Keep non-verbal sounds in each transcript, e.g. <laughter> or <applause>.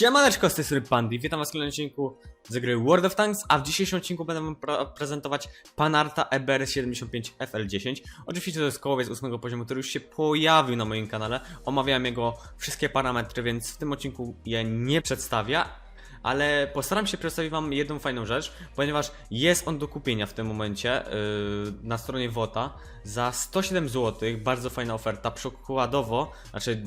Siemaneczko, z tej strony Pandy, witam was w kolejnym odcinku z gry World of Tanks, a w dzisiejszym odcinku będę wam prezentować Panarta E EBR75 FL10. Oczywiście to jest kołowiec 8 poziomu, który już się pojawił na moim kanale, omawiałem jego wszystkie parametry, więc w tym odcinku je nie przedstawię, ale postaram się przedstawić wam jedną fajną rzecz, ponieważ jest on do kupienia w tym momencie yy, na stronie WOTA za 107 zł, bardzo fajna oferta, przykładowo, znaczy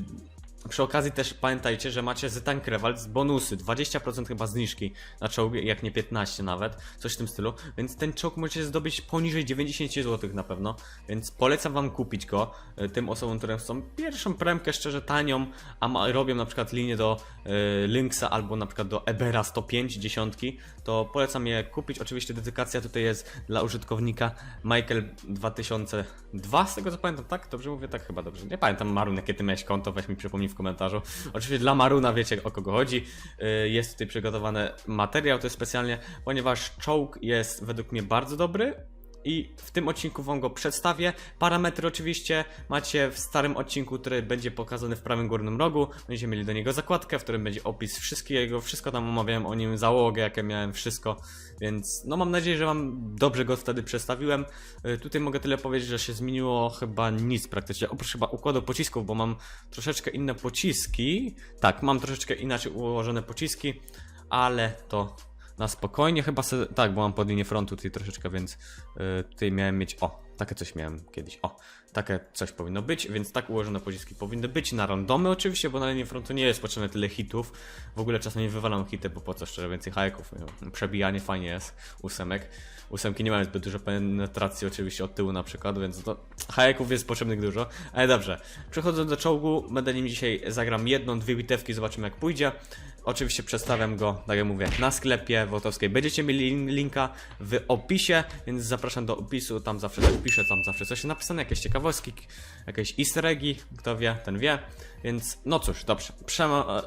przy okazji też pamiętajcie, że macie z Tank Revals bonusy, 20% chyba zniżki na czołg, jak nie 15 nawet, coś w tym stylu, więc ten czołg możecie zdobyć poniżej 90 zł na pewno, więc polecam wam kupić go y, tym osobom, które chcą pierwszą premkę szczerze tanią, a ma, robią na przykład linię do y, Lynxa albo na przykład do Ebera 105 dziesiątki, to polecam je kupić, oczywiście dedykacja tutaj jest dla użytkownika Michael 2002, z tego co pamiętam, tak? Dobrze mówię? Tak chyba dobrze. Nie pamiętam Marun, jakie ty miałeś konto, weź mi przypomnij w komentarzu. Oczywiście dla Maruna wiecie o kogo chodzi. Yy, Jest tutaj przygotowany materiał, to jest specjalnie, ponieważ czołg jest według mnie bardzo dobry. I w tym odcinku wam go przedstawię. Parametry oczywiście macie w starym odcinku, który będzie pokazany w prawym górnym rogu. Będziecie mieli do niego zakładkę, w którym będzie opis wszystkiego. Wszystko tam omawiałem o nim, załogę, jakie miałem, wszystko. Więc no mam nadzieję, że wam dobrze go wtedy przedstawiłem. Y, Tutaj mogę tyle powiedzieć, że się zmieniło chyba nic praktycznie. Oprócz chyba układu pocisków, bo mam troszeczkę inne pociski. Tak, mam troszeczkę inaczej ułożone pociski, ale to na spokojnie chyba se, tak, bo mam pod linię frontu tutaj troszeczkę, więc y, tutaj miałem mieć, o, takie coś miałem kiedyś, o, takie coś powinno być, więc tak ułożone pociski powinny być, na randomy oczywiście, bo na linii frontu nie jest potrzebne tyle hitów, w ogóle czasami wywalam hity, bo po co szczerze, więcej hajków, przebijanie fajnie jest, ósemek, ósemki nie mają zbyt dużo penetracji oczywiście od tyłu na przykład, więc to hajeków jest potrzebnych dużo, ale dobrze, przechodząc do czołgu, będę nim dzisiaj zagram jedną, dwie bitewki, zobaczymy jak pójdzie, Oczywiście przedstawiam go, tak jak mówię, na sklepie Wołtowskiej. Będziecie mieli lin- linka w opisie, więc zapraszam do opisu. Tam zawsze coś piszę, tam zawsze coś napisane, jakieś ciekawostki, jakieś easter eggi. Kto wie, ten wie. Więc no cóż, dobrze. Przema,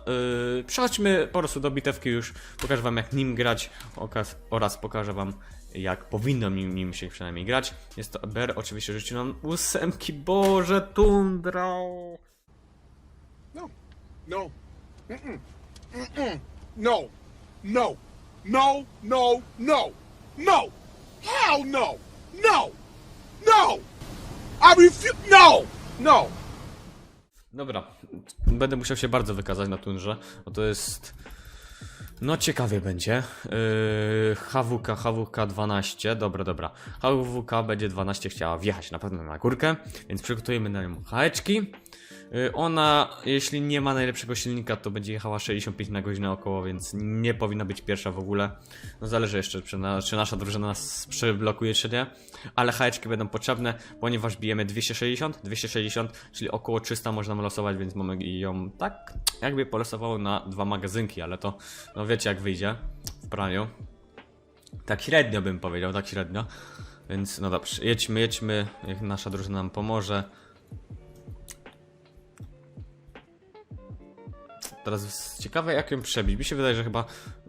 yy, przechodźmy po prostu do bitewki już. Pokażę wam jak nim grać okaz, oraz pokażę wam jak powinno nim, się przynajmniej grać. Jest to EBR, oczywiście rzucił nam ósemki. Boże, tundra! No. No. Mm-mm. Mm-mm. No. No. No. No. No. No. Hell no. No. No. I refuse. No. No. Dobra, będę musiał się bardzo wykazać na tundrze, bo to jest... No ciekawie będzie. Yy, HWK, HWK 12, dobra, dobra. HWK będzie 12 chciała wjechać na pewno na górkę, więc przygotujemy na nią hałeczki. Yy, ona, jeśli nie ma najlepszego silnika, to będzie jechała 65 na godzinę około, więc nie powinna być pierwsza w ogóle. No zależy jeszcze, czy, na, czy nasza drużyna nas przyblokuje, czy nie. Ale hałeczki będą potrzebne, ponieważ bijemy 260, 260, czyli około 300 można losować, więc mamy ją tak, jakby polosowało na dwa magazynki, ale to, no wiecie jak wyjdzie w praniu. Tak średnio bym powiedział, tak średnio. Więc no dobrze, jedźmy, jedźmy, jak nasza drużyna nam pomoże. Teraz ciekawe jak ją przebić. Mi się wydaje, że chyba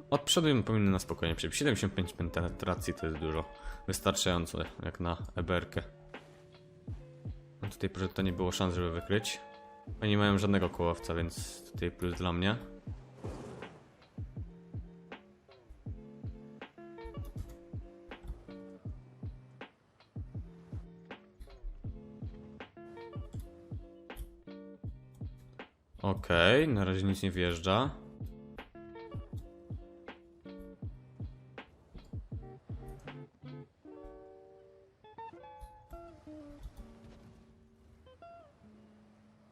od przodu ją powinny na spokojnie przebić. 75 penetracji to jest dużo. Wystarczająco jak na EBR-kę. No tutaj to nie było szans, żeby wykryć. Oni nie mają żadnego kołowca, więc tutaj plus dla mnie. Okej, na razie nic nie wjeżdża.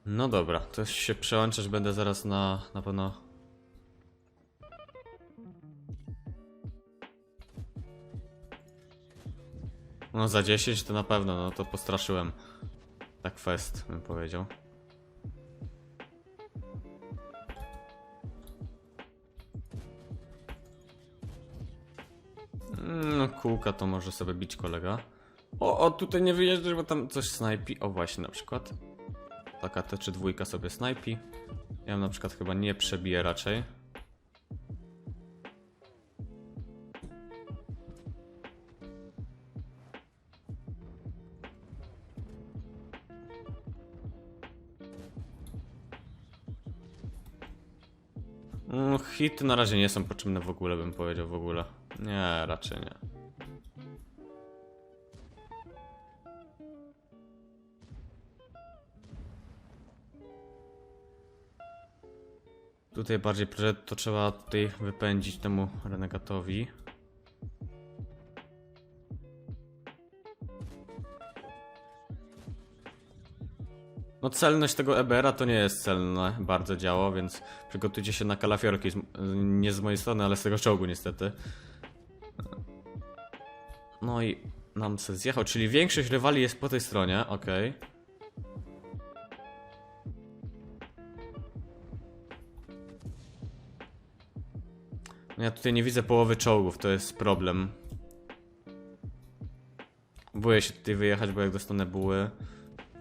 No dobra, to się przełączasz, będę zaraz na, na pewno... No za 10 to na pewno, no to postraszyłem. Tak fest, bym powiedział. kółka to może sobie bić kolega. O, o, tutaj nie wyjeżdżasz, bo tam coś snajpi. O, właśnie na przykład. Taka te czy dwójka sobie snajpi. Ja na przykład chyba nie przebiję raczej. No, hity na razie nie są potrzebne w ogóle, bym powiedział w ogóle. Nie, raczej nie. Tutaj bardziej że to trzeba tutaj wypędzić temu renegatowi. No celność tego EBR-a to nie jest celne bardzo działo, więc przygotujcie się na kalafiorki, z, nie z mojej strony, ale z tego czołgu niestety. No i nam se zjechał, czyli większość rywali jest po tej stronie, okej. No Ja tutaj nie widzę połowy czołgów, to jest problem. Boję się tutaj wyjechać, bo jak dostanę buły,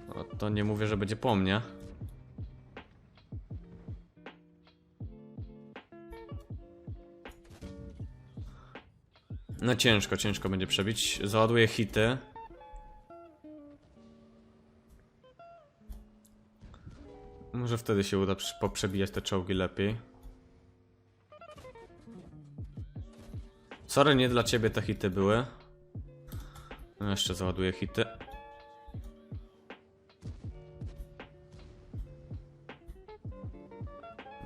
no to nie mówię, że będzie po mnie. No ciężko, ciężko będzie przebić. Załaduję hity. Może wtedy się uda poprzebijać te czołgi lepiej. Sorry, nie dla ciebie te hity były. No jeszcze załaduję hity.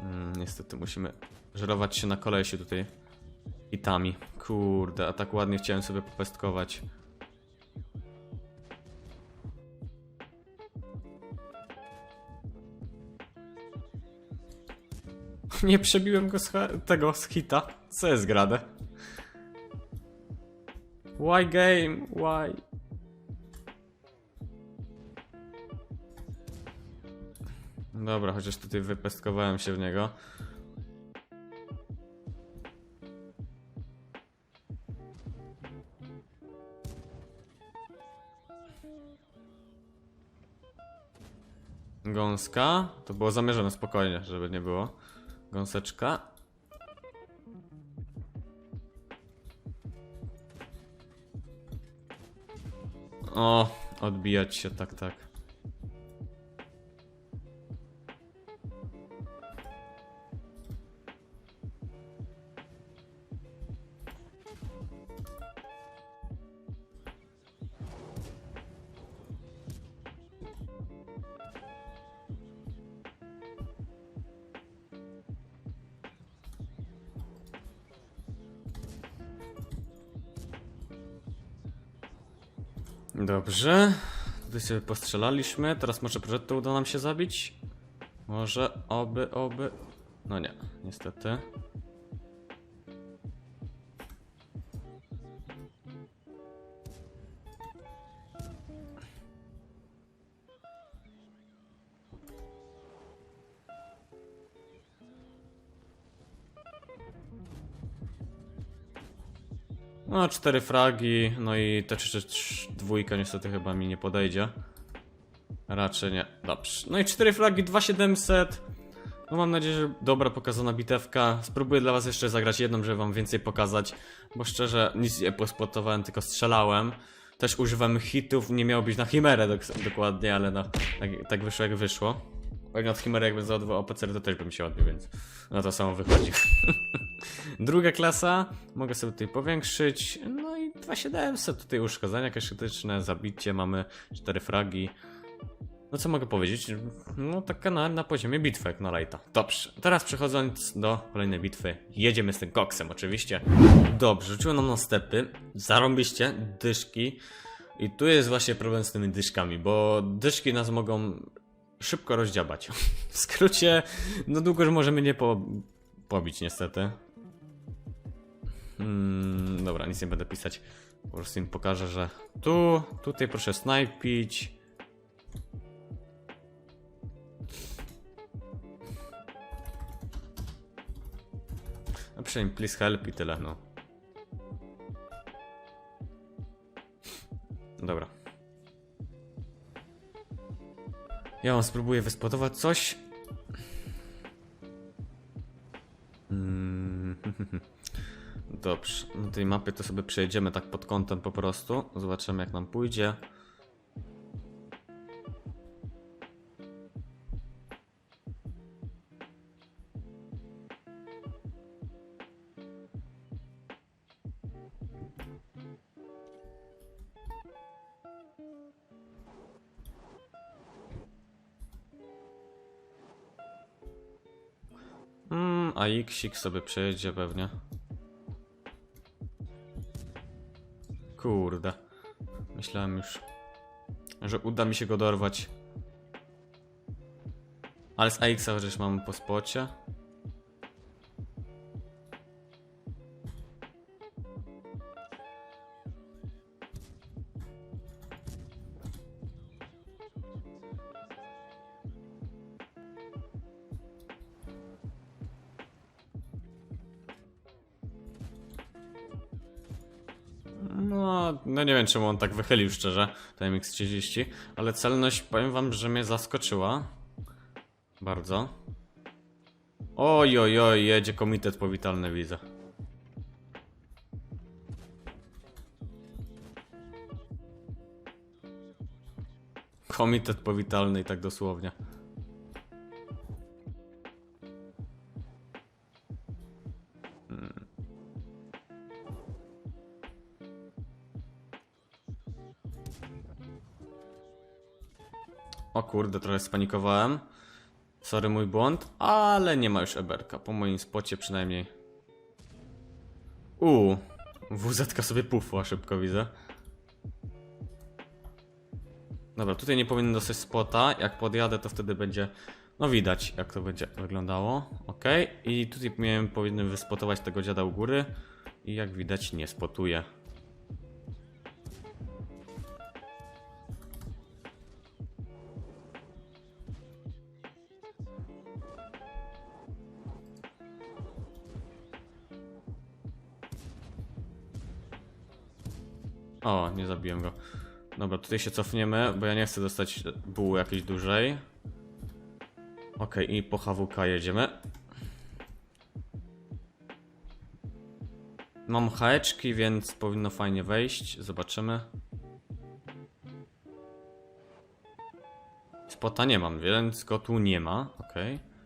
Mm, niestety musimy żerować się na kolesi tutaj hitami. Kurde, a tak ładnie chciałem sobie popestkować. <laughs> Nie przebiłem go z tego z hita. Co jest grane? Why game? Why? Dobra, chociaż tutaj wypestkowałem się w niego. Gąska. To było zamierzone spokojnie, żeby nie było. Gąseczka. O, odbijać się, tak, tak. Dobrze. Tutaj sobie postrzelaliśmy. Teraz może prożetto uda nam się zabić? Może, oby, oby. No nie, niestety. No, cztery fragi, no i te czy, czy, dwójka niestety chyba mi nie podejdzie. Raczej nie. Dobrze. No i cztery fragi, 2700. No mam nadzieję, że dobra pokazana bitewka. Spróbuję dla was jeszcze zagrać jedną, żeby wam więcej pokazać. Bo szczerze, nic nie pospotowałem, tylko strzelałem. Też używam hitów, nie miało być na chimerę dok dokładnie, ale no, tak, tak wyszło jak wyszło. Pewnie od chimery jakbym załadował OPCR to też bym się odbił, więc no to samo wychodzi. <laughs> Druga klasa, mogę sobie tutaj powiększyć. No i 2700 tutaj uszkodzenia krytyczne, zabicie, mamy 4 fragi. No co mogę powiedzieć? No taka na, na poziomie bitwy jak na lighta. Dobrze, teraz przechodząc do kolejnej bitwy, jedziemy z tym koksem oczywiście. Dobrze, rzuciło nam na stepy, zarąbiście, dyszki. I tu jest właśnie problem z tymi dyszkami, bo dyszki nas mogą szybko rozdziabać. <laughs> W skrócie, no długo już możemy nie po, pobić niestety. Hmm, dobra, nic nie będę pisać. Po prostu im pokażę, że tu, tutaj proszę snajpić. A przynajmniej please help i tyle, no. Dobra. Ja wam spróbuję wyspodować coś. Dobrze, do tej mapy to sobie przejdziemy tak pod kątem po prostu. Zobaczymy jak nam pójdzie. Mm, a Xik sobie przejedzie pewnie. Kurde. Myślałem już, że uda mi się go dorwać. Ale z AX-a mam po spocie. No, nie wiem czemu on tak wychylił szczerze, ten MX-30, ale celność powiem wam, że mnie zaskoczyła. Bardzo. Oj, oj, oj, jedzie komitet powitalny, widzę. Komitet powitalny i tak dosłownie. O kurde, trochę spanikowałem. Sorry, mój błąd, ale nie ma już Eberka, po moim spocie przynajmniej. Uuu, WZ sobie pufła szybko widzę. Dobra, tutaj nie powinien dostać spota. Jak podjadę, to wtedy będzie. No widać, jak to będzie wyglądało. Ok, i tutaj miałem powinien wyspotować tego dziada u góry. I jak widać, nie spotuje. O, nie zabiłem go. Dobra, tutaj się cofniemy, bo ja nie chcę dostać buły jakiejś dłużej. Okej, i po HWK jedziemy. Mam haeczki, więc powinno fajnie wejść. Zobaczymy. Spota nie mam, więc go tu nie ma. Okej. Nie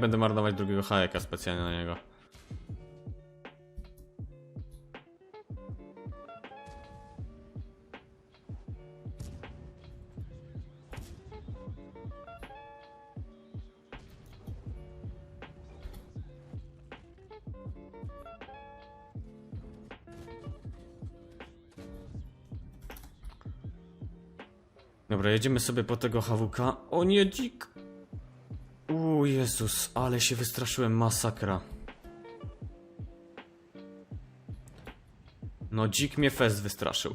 będę marnować drugiego hajeka specjalnie na niego. Dobra, jedziemy sobie po tego HWK. O nie, dzik! U Jezus, ale się wystraszyłem, masakra. No dzik mnie fest wystraszył.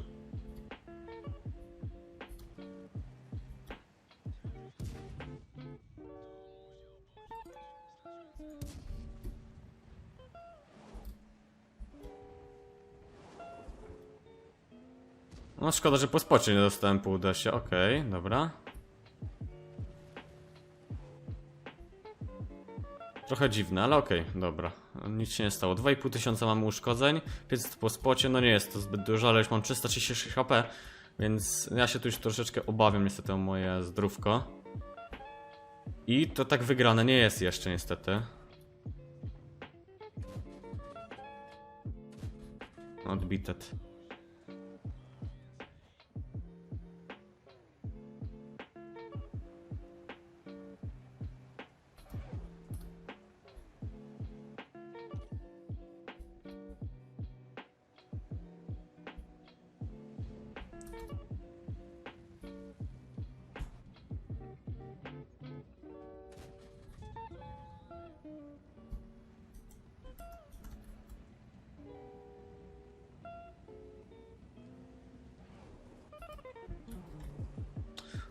No szkoda, że po spocie nie dostałem pół desie. Okej, dobra. Trochę dziwne, ale okej, dobra. Nic się nie stało. 2,5 tysiąca mamy uszkodzeń, 500 po spocie, no nie jest to zbyt dużo, ale już mam 336 HP, więc ja się tu już troszeczkę obawiam niestety o moje zdrówko. I to tak wygrane nie jest jeszcze niestety. Odbitet.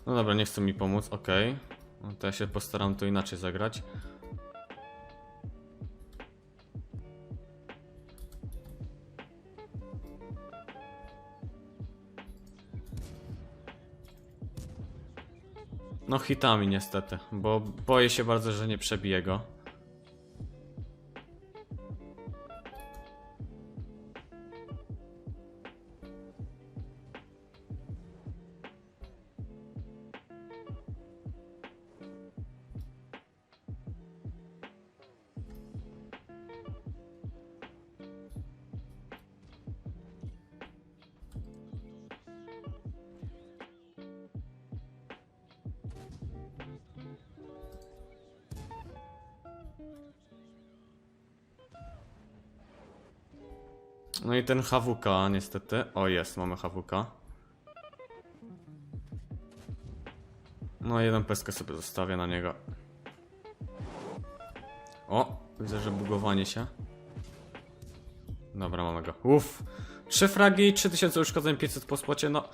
No dobra, nie chcą mi pomóc, okej. No to ja się postaram to inaczej zagrać. No hitami niestety, bo boję się bardzo, że nie przebiję go. No i ten HWK niestety. O jest, mamy HWK. No jeden peskę sobie zostawię na niego. O, widzę, że bugowanie się. Dobra, mamy go. Uff. Trzy fragi, 3000 uszkodzeń, 500 po spocie. No,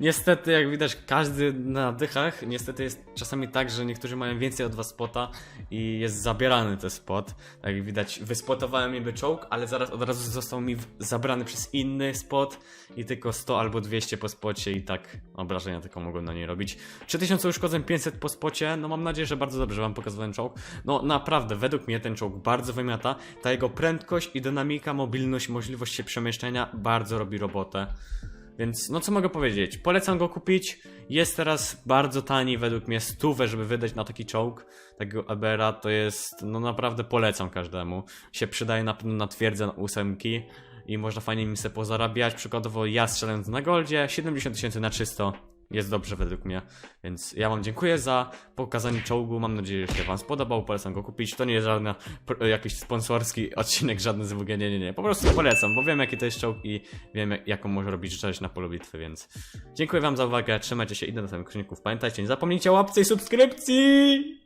niestety, jak widać, każdy na dychach. Niestety jest czasami tak, że niektórzy mają więcej od was spota i jest zabierany ten spot. Tak jak widać, wyspotowałem niby czołg, ale zaraz od razu został mi zabrany przez inny spot i tylko 100 albo 200 po spocie i tak obrażenia tylko mogłem na niej robić. 3000 uszkodzeń, 500 po spocie. No mam nadzieję, że bardzo dobrze wam pokazałem czołg. No naprawdę, według mnie ten czołg bardzo wymiata. Ta jego prędkość i dynamika, mobilność, możliwość się przemieszczania bardzo robi robotę. Więc no co mogę powiedzieć? Polecam go kupić. Jest teraz bardzo tani, według mnie stówę, żeby wydać na taki czołg. Takiego Ebera to jest, no naprawdę polecam każdemu. Się przydaje na pewno na twierdzę na ósemki i można fajnie nim sobie pozarabiać. Przykładowo ja strzelając na goldzie 70 tysięcy na czysto. Jest dobrze według mnie, więc ja wam dziękuję za pokazanie czołgu. Mam nadzieję, że się wam spodobał. Polecam go kupić. To nie jest żaden jakiś sponsorski <laughs> odcinek, żadny z WG, nie, nie, nie. Po prostu polecam, bo wiem jaki to jest czołg i wiem jak, jaką może robić rzecz na polu bitwy, więc dziękuję wam za uwagę. Trzymajcie się i do następnych odcinków. Pamiętajcie, nie zapomnijcie o łapce i subskrypcji!